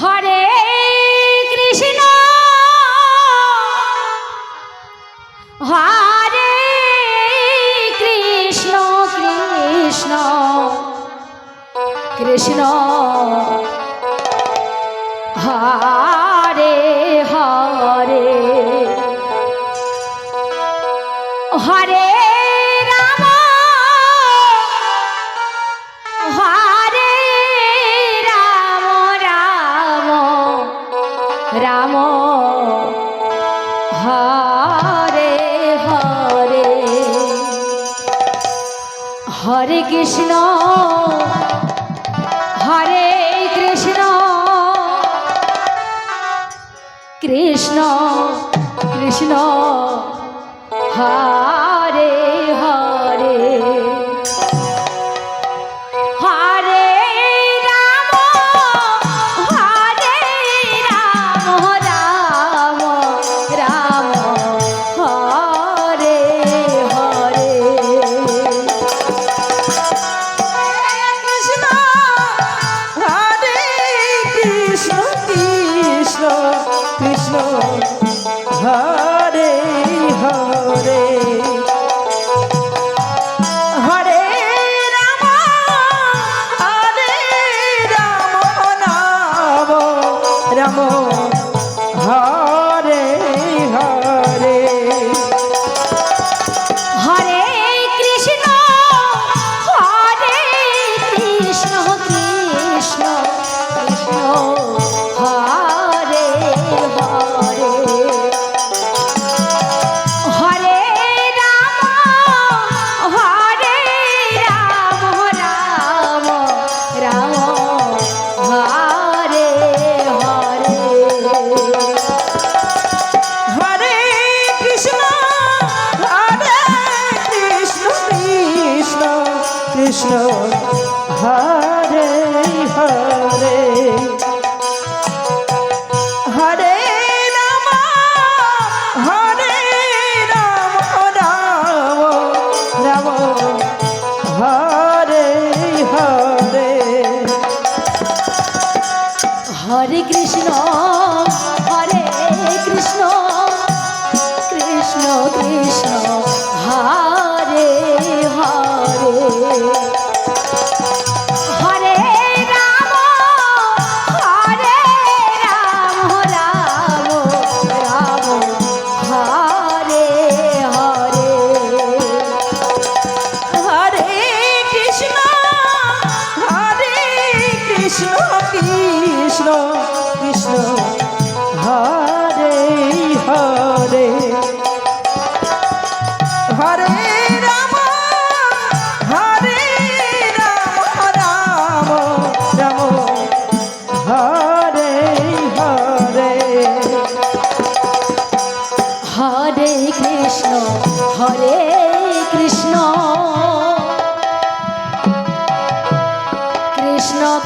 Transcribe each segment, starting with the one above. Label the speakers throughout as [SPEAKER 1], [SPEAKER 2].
[SPEAKER 1] Hare Krishna. Hare Krishna Krishna Krishna. Ha Hare Krishna. Hare Krishna. Krishna Krishna. Ha Krishna.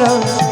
[SPEAKER 2] Krishna